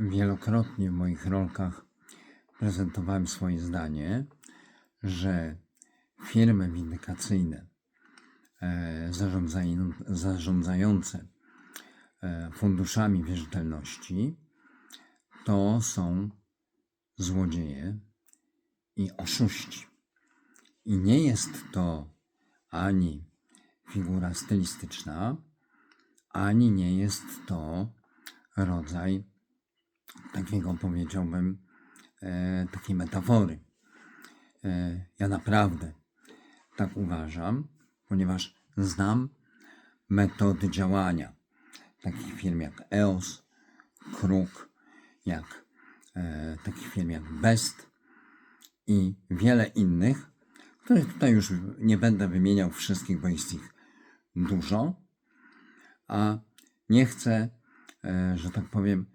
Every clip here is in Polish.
Wielokrotnie w moich rolkach prezentowałem swoje zdanie, że firmy windykacyjne e, zarządzają, zarządzające e, funduszami wierzytelności to są złodzieje i oszuści. I nie jest to ani figura stylistyczna, ani nie jest to rodzaj takiego, powiedziałbym, e, takiej metafory. E, ja naprawdę tak uważam, ponieważ znam metody działania takich firm jak EOS, Kruk, jak e, takich firm jak Best i wiele innych, których tutaj już nie będę wymieniał wszystkich, bo jest ich dużo, a nie chcę, e, że tak powiem,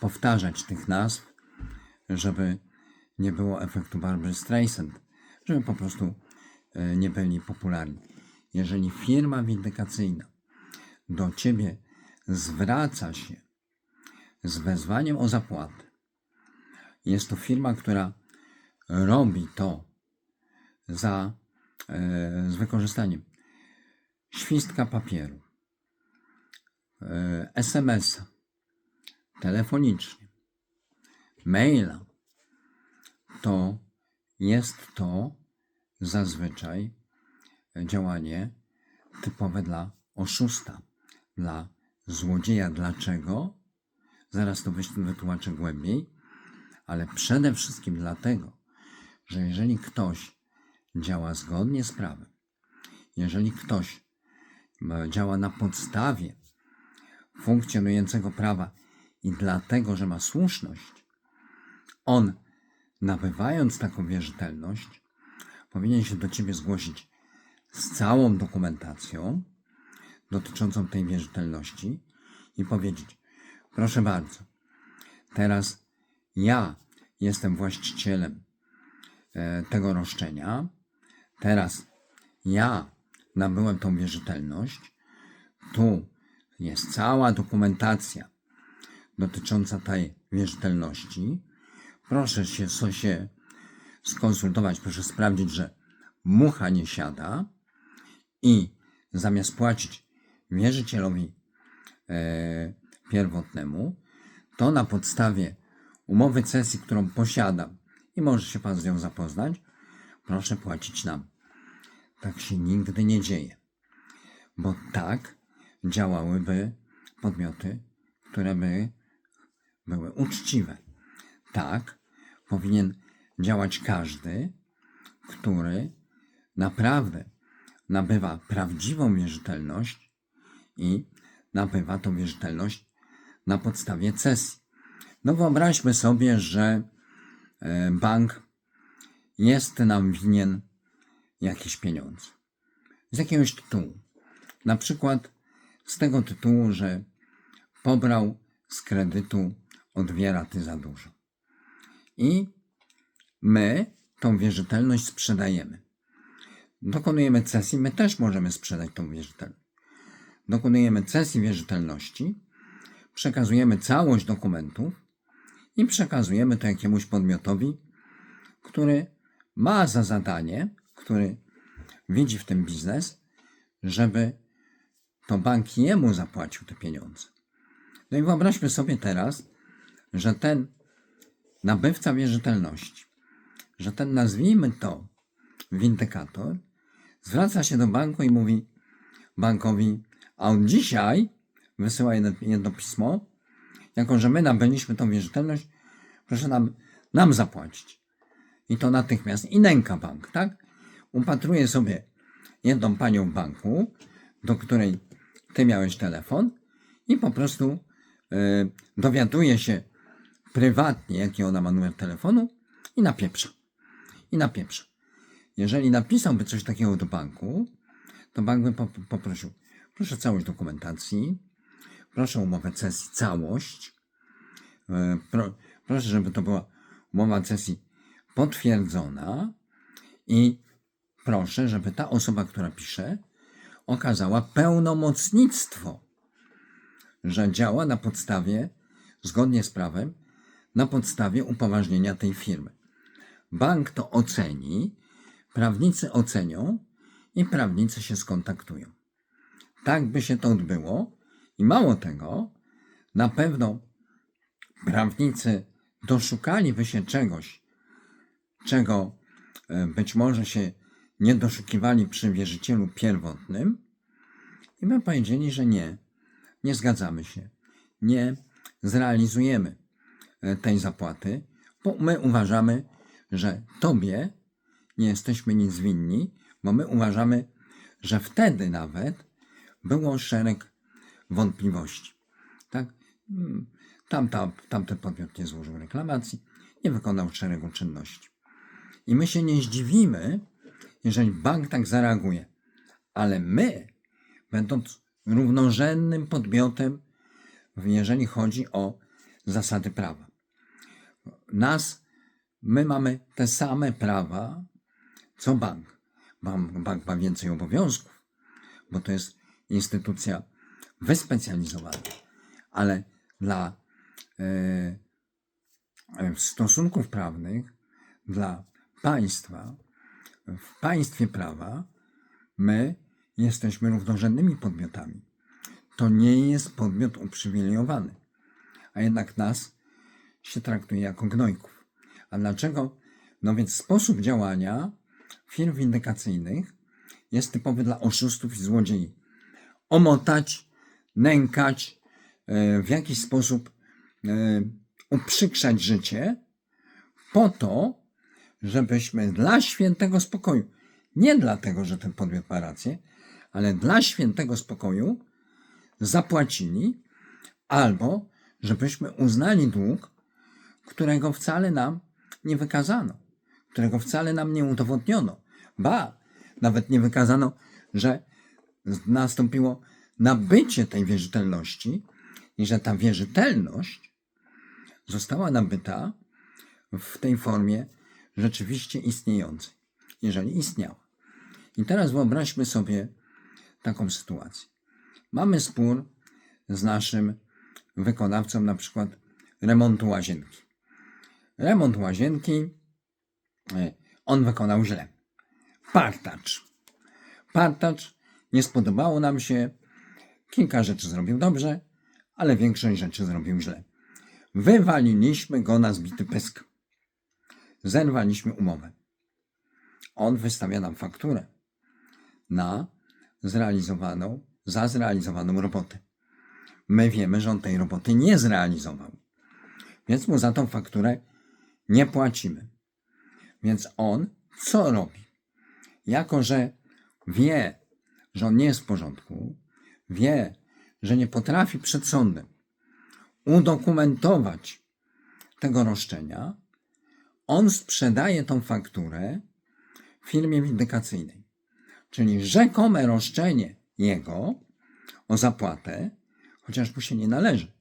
powtarzać tych nazw, żeby nie było efektu Barbary Streisand, żeby po prostu e, nie byli popularni. Jeżeli firma windykacyjna do ciebie zwraca się z wezwaniem o zapłatę, jest to firma, która robi to za, e, z wykorzystaniem świstka papieru, e, SMS-a, telefonicznie, maila, to jest to zazwyczaj działanie typowe dla oszusta, dla złodzieja. Dlaczego? Zaraz to wytłumaczę głębiej, ale przede wszystkim dlatego, że jeżeli ktoś działa zgodnie z prawem, jeżeli ktoś ma- działa na podstawie funkcjonującego prawa i dlatego, że ma słuszność, on, nabywając taką wierzytelność, powinien się do ciebie zgłosić z całą dokumentacją dotyczącą tej wierzytelności i powiedzieć: Proszę bardzo, teraz ja jestem właścicielem e, tego roszczenia, teraz ja nabyłem tą wierzytelność, tu jest cała dokumentacja dotycząca tej wierzytelności. Proszę się, so się skonsultować, proszę sprawdzić, że mucha nie siada i zamiast płacić wierzycielowi e, pierwotnemu, to na podstawie umowy cesji, którą posiadam i może się Pan z nią zapoznać, proszę płacić nam. Tak się nigdy nie dzieje, bo tak działałyby podmioty, które by były uczciwe. Tak powinien działać każdy, który naprawdę nabywa prawdziwą wierzytelność i nabywa tą wierzytelność na podstawie cesji. No wyobraźmy sobie, że e, bank jest nam winien jakieś pieniądze. Z jakiegoś tytułu. Na przykład z tego tytułu, że pobrał z kredytu o dwie raty za dużo. I my tą wierzytelność sprzedajemy. Dokonujemy cesji, my też możemy sprzedać tą wierzytelność. Dokonujemy cesji wierzytelności, przekazujemy całość dokumentów i przekazujemy to jakiemuś podmiotowi, który ma za zadanie, który widzi w tym biznes, żeby to bank jemu zapłacił te pieniądze. No i wyobraźmy sobie teraz, że ten nabywca wierzytelności, że ten nazwijmy to windykator, zwraca się do banku i mówi bankowi, a on dzisiaj wysyła jedno, jedno pismo, jako że my nabyliśmy tą wierzytelność, proszę nam, nam zapłacić. I to natychmiast. I nęka bank, tak? Upatruje sobie jedną panią w banku, do której ty miałeś telefon i po prostu e, dowiaduje się prywatnie, jaki ona ma numer telefonu i napieprza. I napieprza. Jeżeli napisałby coś takiego do banku, to bank by po- poprosił, proszę całość dokumentacji, proszę umowę cesji całość, e, pro, proszę, żeby to była umowa cesji potwierdzona i proszę, żeby ta osoba, która pisze, okazała pełnomocnictwo, że działa na podstawie zgodnie z prawem na podstawie upoważnienia tej firmy. Bank to oceni, prawnicy ocenią i prawnicy się skontaktują. Tak by się to odbyło i mało tego, na pewno prawnicy doszukaliby się czegoś, czego e, być może się nie doszukiwali przy wierzycielu pierwotnym i by powiedzieli, że nie, nie zgadzamy się, nie zrealizujemy tej zapłaty, bo my uważamy, że tobie nie jesteśmy nic winni, bo my uważamy, że wtedy nawet było szereg wątpliwości. Tak? Mm, Tamta, tamten podmiot nie złożył reklamacji, nie wykonał szeregu czynności. I my się nie zdziwimy, jeżeli bank tak zareaguje. Ale my, będąc równorzędnym podmiotem, jeżeli chodzi o zasady prawa, nas, my mamy te same prawa, co bank. Bank, ma więcej obowiązków, bo to jest instytucja wyspecjalizowana, ale dla e, e, stosunków prawnych, dla państwa, w państwie prawa, my jesteśmy równorzędnymi podmiotami. To nie jest podmiot uprzywilejowany, a jednak nas się traktuje jako gnojków. A dlaczego? No więc sposób działania firm windykacyjnych jest typowy dla oszustów i złodziei. Omotać, nękać, e, w jakiś sposób e, uprzykrzać życie po to, żebyśmy dla świętego spokoju, nie dlatego, że ten podmiot ma rację, ale dla świętego spokoju zapłacili, albo żebyśmy uznali dług, którego wcale nam nie wykazano, którego wcale nam nie udowodniono. Ba, nawet nie wykazano, że nastąpiło nabycie tej wierzytelności i że ta wierzytelność została nabyta w tej formie rzeczywiście istniejącej, jeżeli istniała. I teraz wyobraźmy sobie taką sytuację. Mamy spór z naszym wykonawcą, na przykład remontu łazienki. Remont łazienki e, on wykonał źle. Partacz. Partacz nie spodobało nam się. Kilka rzeczy zrobił dobrze, ale większość rzeczy zrobił źle. Wywaliliśmy go na zbity pysk. Zerwaliśmy umowę. On wystawia nam fakturę na zrealizowaną, za zrealizowaną robotę. My wiemy, że on tej roboty nie zrealizował. Więc mu za tą fakturę nie płacimy. Więc on co robi? Jako, że wie, że on nie jest w porządku, wie, że nie potrafi przed sądem udokumentować tego roszczenia, on sprzedaje tą fakturę firmie windykacyjnej. Czyli rzekome roszczenie jego o zapłatę, chociaż mu się nie należy,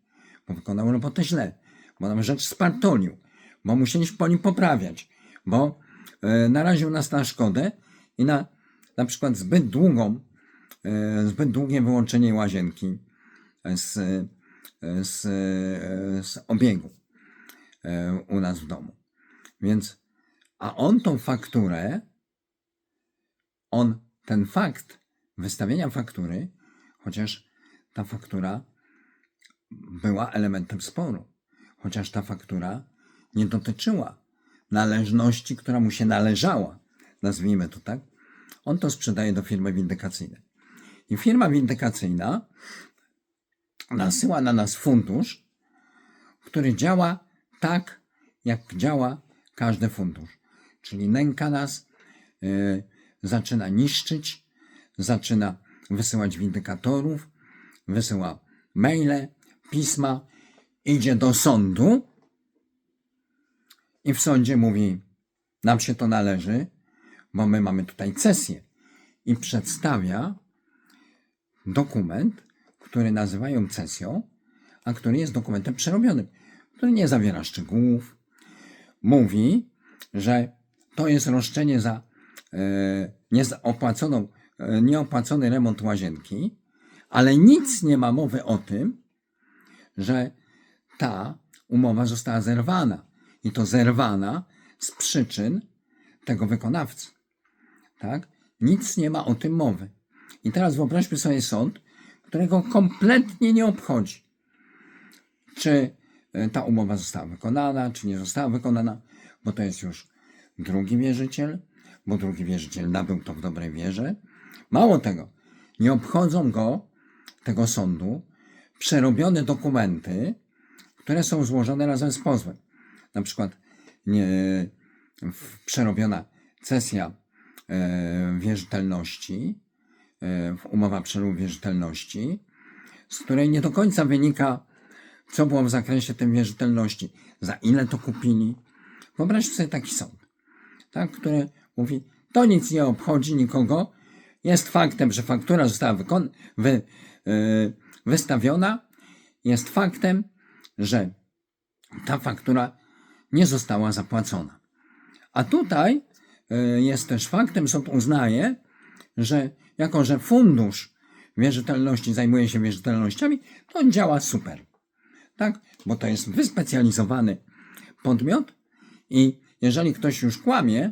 bo wykonał robotę źle, bo nam rzecz spartolił, bo musieliśmy po nim poprawiać, bo e, naraził nas na szkodę i na na przykład zbyt długą, e, zbyt długie wyłączenie łazienki z, z, z obiegu e, u nas w domu. Więc, a on tą fakturę, on ten fakt wystawienia faktury, chociaż ta faktura była elementem sporu, chociaż ta faktura nie dotyczyła należności, która mu się należała, nazwijmy to tak, on to sprzedaje do firmy windykacyjnej. I firma windykacyjna nasyła na nas fundusz, który działa tak, jak działa każdy fundusz. Czyli nęka nas, yy, zaczyna niszczyć, zaczyna wysyłać windykatorów, wysyła maile, pisma, idzie do sądu i w sądzie mówi: Nam się to należy, bo my mamy tutaj cesję. I przedstawia dokument, który nazywają cesją, a który jest dokumentem przerobionym, który nie zawiera szczegółów. Mówi, że to jest roszczenie za e, nieopłaconą, e, nieopłacony remont łazienki, ale nic nie ma mowy o tym, że ta umowa została zerwana. I to zerwana z przyczyn tego wykonawcy. Tak? Nic nie ma o tym mowy. I teraz wyobraźmy sobie sąd, którego kompletnie nie obchodzi, czy e, ta umowa została wykonana, czy nie została wykonana, bo to jest już drugi wierzyciel, bo drugi wierzyciel nabył to w dobrej wierze. Mało tego, nie obchodzą go, tego sądu, przerobione dokumenty, które są złożone razem z pozwem. Na przykład nie, przerobiona cesja e, wierzytelności, e, umowa przerobu wierzytelności, z której nie do końca wynika, co było w zakresie tej wierzytelności, za ile to kupili. Wyobraźcie sobie taki sąd, tak, który mówi, to nic nie obchodzi nikogo, jest faktem, że faktura została wykon- wy, e, wystawiona, jest faktem, że ta faktura nie została zapłacona. A tutaj y, jest też faktem, sąd uznaje, że jako, że fundusz wierzytelności zajmuje się wierzytelnościami, to on działa super. Tak? Bo to jest wyspecjalizowany podmiot i jeżeli ktoś już kłamie,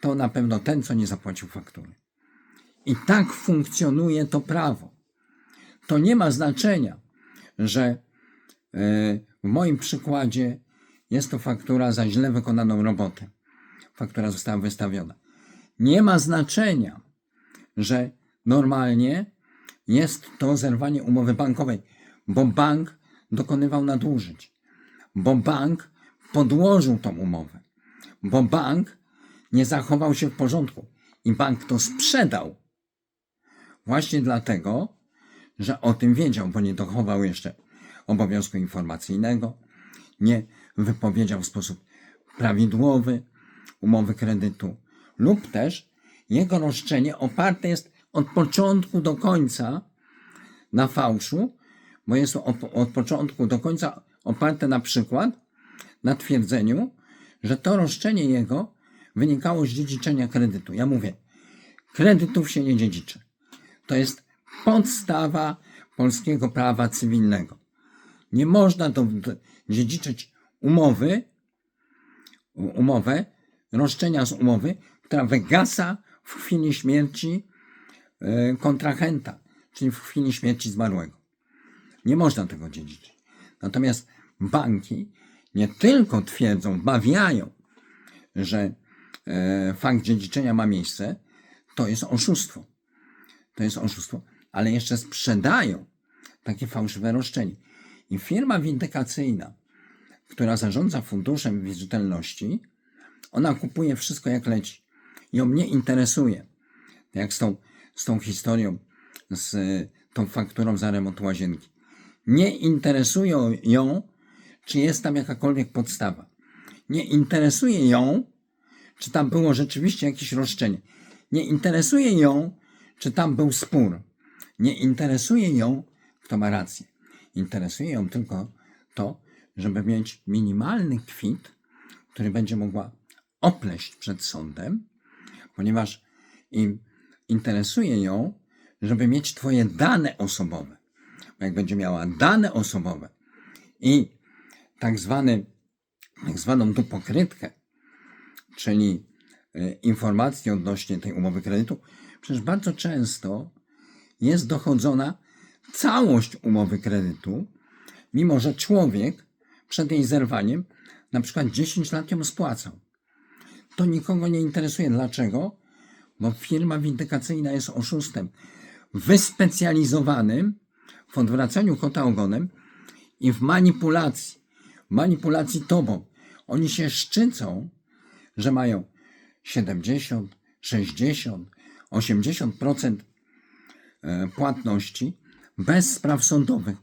to na pewno ten, co nie zapłacił faktury. I tak funkcjonuje to prawo. To nie ma znaczenia, że e, w moim przykładzie jest to faktura za źle wykonaną robotę. Faktura została wystawiona. Nie ma znaczenia, że normalnie jest to zerwanie umowy bankowej, bo bank dokonywał nadużyć, bo bank podłożył tą umowę, bo bank nie zachował się w porządku i bank to sprzedał. Właśnie dlatego, że o tym wiedział, bo nie dochował jeszcze obowiązku informacyjnego, nie wypowiedział w sposób prawidłowy umowy kredytu, lub też jego roszczenie oparte jest od początku do końca na fałszu, bo jest to od, początku do końca oparte na przykład na twierdzeniu, że to roszczenie jego wynikało z dziedziczenia kredytu. Ja mówię, kredytów się nie dziedziczy. To jest podstawa polskiego prawa cywilnego. Nie można do, dziedziczyć umowy, umowę, roszczenia z umowy, która wygasa w chwili śmierci e, kontrahenta, czyli w chwili śmierci zmarłego. Nie można tego dziedziczyć. Natomiast banki nie tylko twierdzą, bawiają, że e, fakt dziedziczenia ma miejsce, to jest oszustwo. To jest oszustwo, ale jeszcze sprzedają takie fałszywe roszczenie. I firma windykacyjna, która zarządza funduszem wierzytelności, ona kupuje wszystko jak leci. Ją nie interesuje. Jak z tą, z tą historią, z y, tą fakturą za remont łazienki. Nie interesuje ją, czy jest tam jakakolwiek podstawa. Nie interesuje ją, czy tam było rzeczywiście jakieś roszczenie. Nie interesuje ją, czy tam był spór. Nie interesuje ją, kto ma rację. Interesuje ją tylko to, żeby mieć minimalny kwit, który będzie mogła opleść przed sądem, ponieważ im interesuje ją, żeby mieć Twoje dane osobowe. Bo jak będzie miała dane osobowe i tak, zwany, tak zwaną dupokrytkę, czyli e, informacje odnośnie tej umowy kredytu, przecież bardzo często jest dochodzona całość umowy kredytu, mimo że człowiek przed jej zerwaniem na przykład 10 lat ją spłacał. To nikogo nie interesuje. Dlaczego? Bo firma windykacyjna jest oszustem wyspecjalizowanym w odwracaniu kota ogonem i w manipulacji. Manipulacji tobą. Oni się szczycą, że mają 70, 60, 80% e, płatności bez spraw sądowych,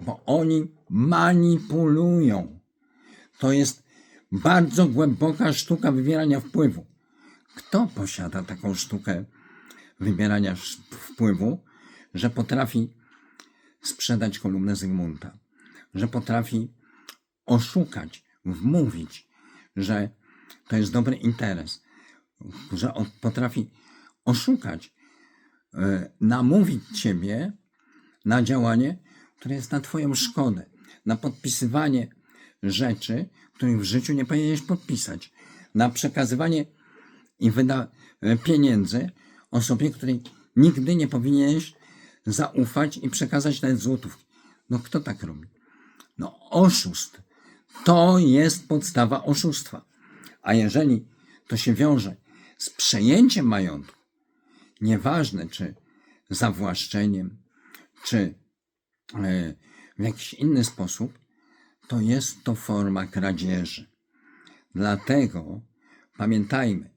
bo oni manipulują. To jest bardzo głęboka sztuka wywierania wpływu. Kto posiada taką sztukę wybierania sz- wpływu, że potrafi sprzedać kolumnę Zygmunta, że potrafi oszukać, wmówić, że to jest dobry interes, że potrafi oszukać, e, namówić ciebie na działanie, które jest na Twoją szkodę, na podpisywanie rzeczy, których w życiu nie powinieneś podpisać, na przekazywanie i wyda e, pieniędzy osobie, której nigdy nie powinieneś zaufać i przekazać nawet złotówki. No kto tak robi? No oszust. To jest podstawa oszustwa. A jeżeli to się wiąże z przejęciem majątku, nieważne czy zawłaszczeniem, czy w jakiś inny sposób, to jest to forma kradzieży. Dlatego pamiętajmy,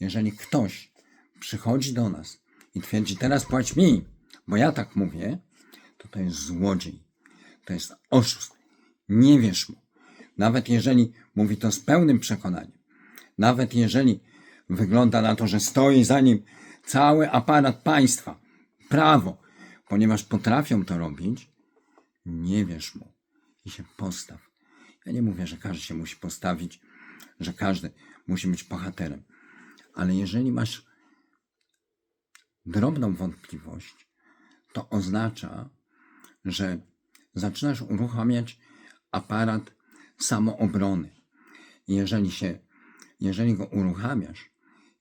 jeżeli ktoś przychodzi do nas i twierdzi, teraz płać mi, bo ja tak mówię, to to jest złodziej, to jest oszust. Nie wierz mu. Nawet jeżeli mówi to z pełnym przekonaniem, nawet jeżeli wygląda na to, że stoi za nim cały aparat państwa, prawo, ponieważ potrafią to robić, nie wierz mu i się postaw. Ja nie mówię, że każdy się musi postawić, że każdy musi być bohaterem, ale jeżeli masz drobną wątpliwość, to oznacza, że zaczynasz uruchamiać aparat samoobrony. Jeżeli się, jeżeli go uruchamiasz,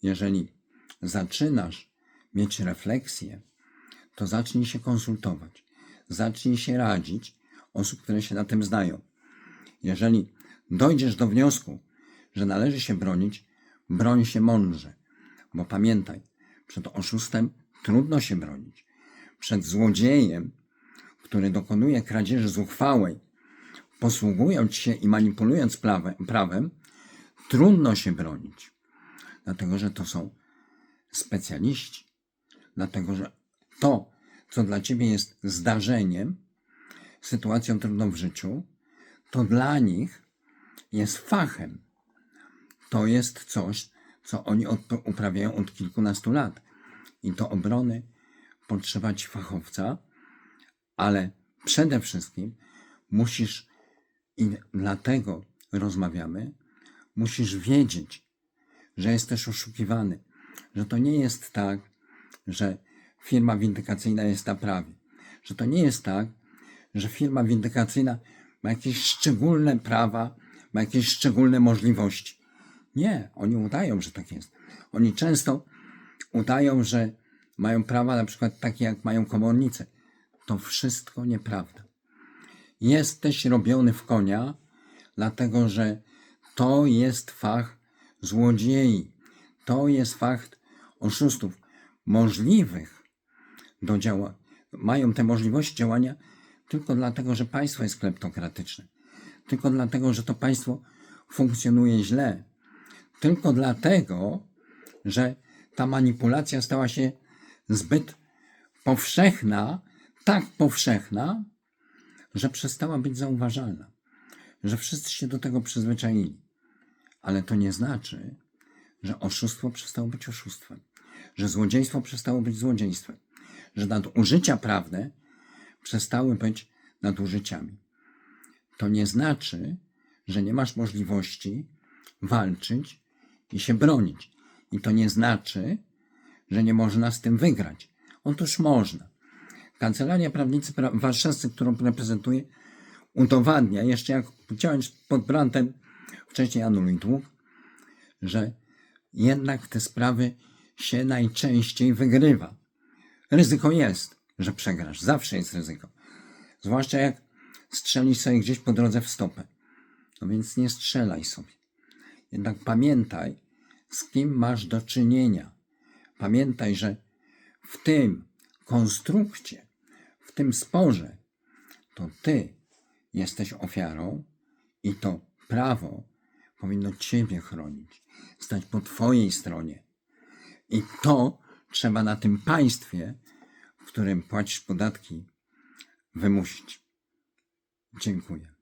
jeżeli zaczynasz mieć refleksję, to zacznij się konsultować, zacznij się radzić osób, które się na tym znają. Jeżeli dojdziesz do wniosku, że należy się bronić, broń się mądrze, bo pamiętaj, przed oszustem trudno się bronić. Przed złodziejem, który dokonuje kradzieży zuchwałej, posługując się i manipulując prawem, trudno się bronić. Dlatego, że to są specjaliści. Dlatego, że to, co dla ciebie jest zdarzeniem, sytuacją trudną w życiu, to dla nich jest fachem. To jest coś, co oni uprawiają od kilkunastu lat. I do obrony potrzeba ci fachowca, ale przede wszystkim musisz, i dlatego rozmawiamy, musisz wiedzieć, że jesteś oszukiwany, że to nie jest tak, że firma windykacyjna jest na prawie, że to nie jest tak, że firma windykacyjna ma jakieś szczególne prawa, ma jakieś szczególne możliwości. Nie, oni udają, że tak jest. Oni często udają, że mają prawa na przykład takie, jak mają komornicy. To wszystko nieprawda. Jesteś robiony w konia, dlatego że to jest fach złodziei. To jest fakt oszustów możliwych do działania. Mają te możliwości działania tylko dlatego, że państwo jest kleptokratyczne. Tylko dlatego, że to państwo funkcjonuje źle. Tylko dlatego, że ta manipulacja stała się zbyt powszechna, tak powszechna, że przestała być zauważalna, że wszyscy się do tego przyzwyczaili. Ale to nie znaczy, że oszustwo przestało być oszustwem, że złodziejstwo przestało być złodziejstwem, że nadużycia prawne przestały być nadużyciami. To nie znaczy, że nie masz możliwości walczyć i się bronić. I to nie znaczy, że nie można z tym wygrać. Otóż można. Kancelaria Prawnicy Warszawscy, którą reprezentuję, udowadnia, jeszcze jak działając pod brantem wcześniej anuluj dług, że jednak te sprawy się najczęściej wygrywa. Ryzyko jest, że przegrasz. Zawsze jest ryzyko. Zwłaszcza jak strzelisz sobie gdzieś po drodze w stopę. No więc nie strzelaj sobie. Jednak pamiętaj, z kim masz do czynienia. Pamiętaj, że w tym konstrukcie, w tym sporze, to ty jesteś ofiarą i to prawo powinno ciebie chronić, stać po twojej stronie. I to trzeba na tym państwie, w którym płacisz podatki, wymusić. Dziękuję.